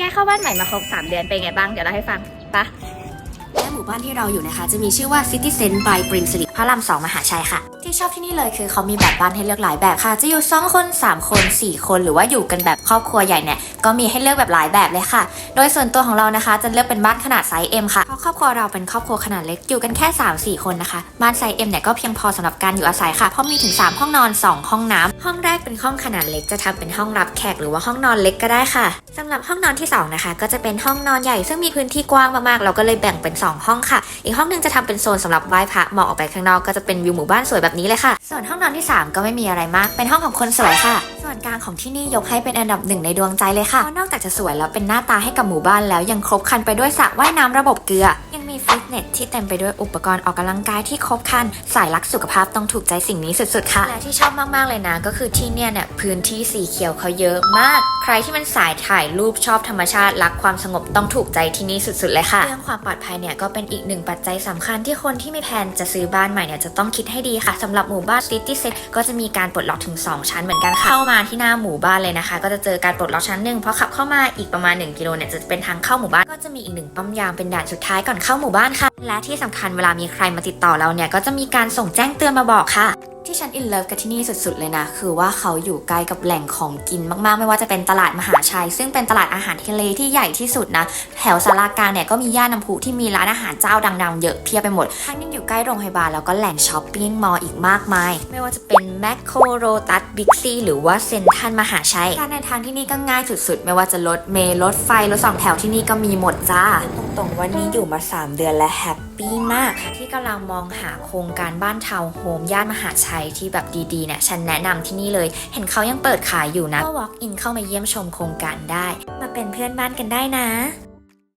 ย้ายเข้าบ้านใหม่มาครบ3 เดือนเป็นไงบ้าง เดี๋ยวเราให้ฟังปะและหมู่บ้านที่เราอยู่นะคะ จะมีชื่อว่า City Cent by Prince สิริพระรามสองมหาชัยค่ะ ที่ชอบที่นี่เลยคือเขามีแบบบ้านให้เลือกหลายแบบค่ะ จะอยู่ 2 คน 3 คน 4 คนหรือว่าอยู่กันแบบครอบครัวใหญ่เนี่ยก็มีให้เลือกแบบหลายแบบเลยค่ะ โดยส่วนตัวของเรานะคะ จะเลือกเป็นบ้านขนาดไซส์ M ค่ะเพราะครอบครัวเราเป็นครอบครัวขนาดเล็กอยู่กันแค่ 3-4 คนนะคะบ้านไซส์ M เนี่ยก็เพียงพอสำหรับการอยู่อาศัยค่ะเพราะมีถึง 3 ห้องนอน 2 ห้องน้ำห้องแรกเป็นห้องขนาดเล็กจะทำเป็นห้องรับแขกหรือว่าห้องนอนเล็กก็ได้ค่ะสำหรับห้องนอนที่สองนะคะก็จะเป็นห้องนอนใหญ่ซึ่งมีพื้นที่กว้างมากๆเราก็เลยแบ่งเป็นสองห้องค่ะ อีกห้องหนึงจะทำเป็นโซนสำหรับไหว้พระมองออกไปข้างนอกก็จะเป็นวิวหมู่บ้านสวยแบบนี้เลยค่ะ ส่วนห้องนอนที่ 3 ก็ไม่มีอะไรมาก เป็นห้องของคนสวยค่ะ ส่วนกลางของที่นี่ยกให้เป็นอันดับหนึ่งในดวงใจเลยค่ะเพราะนอกจากจะสวยแล้วเป็นหน้าตาให้กับหมู่บ้านแล้วยังครบครันไปด้วยสระว่ายน้ำระบบเกลือยัง เนสที่เต็มไปด้วยอุปกรณ์ออกกำลังกายที่ครบครันสายรักสุขภาพต้องถูกใจสิ่งนี้สุดๆ ค่ะ และที่ชอบมากๆเลยนะ ก็คือที่เนี่ยเนี่ยพื้นที่สีเขียวเขาเยอะมาก ใครที่มันสายถ่ายรูปชอบธรรมชาติรักความสงบต้องถูกใจที่นี่สุดๆเลยค่ะ เรื่องความปลอดภัยเนี่ยก็เป็นอีกหนึ่งปัจจัยสำคัญที่คนที่มีแผนจะซื้อบ้านใหม่เนี่ยจะต้องคิดให้ดีค่ะสำหรับหมู่บ้าน City Set ก็จะมีการปลดล็อกถึง 2 ชั้นเหมือนกันค่ะเข้ามาที่หน้าหมู่บ้านเลยนะคะ ก็จะเจอการปลดล็อกชั้นหนึ่งพอขับเข้ามาอีกประมาณ1กิโลเนี่ยจะเป็นทางเข้าหมู่บ้านก็จะมีอีกหนึ่งปั๊มยามเป็นด่านสุดท้ายก่อนเข้าหมู่บ้านค่ะและที่สำคัญเวลามีใครมาติดต่อเราเนี่ยก็จะมีการส่งแจ้งเตือนมาบอกค่ะ ที่ฉันอินเลิฟกับที่นี่สุดๆเลยนะ คือว่าเขาอยู่ใกล้กับแหล่งของกินมากๆ ไม่ว่าจะเป็นตลาดมหาชัย ซึ่งเป็นตลาดอาหารทะเลที่ใหญ่ที่สุดนะ แถวสารากลางเนี่ยก็มีย่านน้ำพุที่มีร้านอาหารเจ้าดังๆ เยอะเพียบไปหมดทั้งยังอยู่ใกล้โรงพยาบาลแล้วก็แหล่งช้อปปิ้งมอลล์อีกมากมาย ไม่ว่าจะเป็นแมคโครโรตัสบิ๊กซีหรือว่าเซ็นทรัลมหาชัยการเดินทางที่นี่ก็ง่ายสุดๆ ไม่ว่าจะรถเมล์รถไฟรถสองแถวที่นี่ก็มีหมดจ้าตรงๆว่านี่อยู่มา 3 เดือนและแฮปปี้มาก ที่กำลังมองหาโครงการบ้านทาวน์โฮมย่านมหาชัยที่แบบดีๆเนี่ยฉันแนะนำที่นี่เลย เห็นเขายังเปิดขายอยู่นะก็ walk in เข้ามาเยี่ยมชมโครงการได้ มาเป็นเพื่อนบ้านกันได้นะ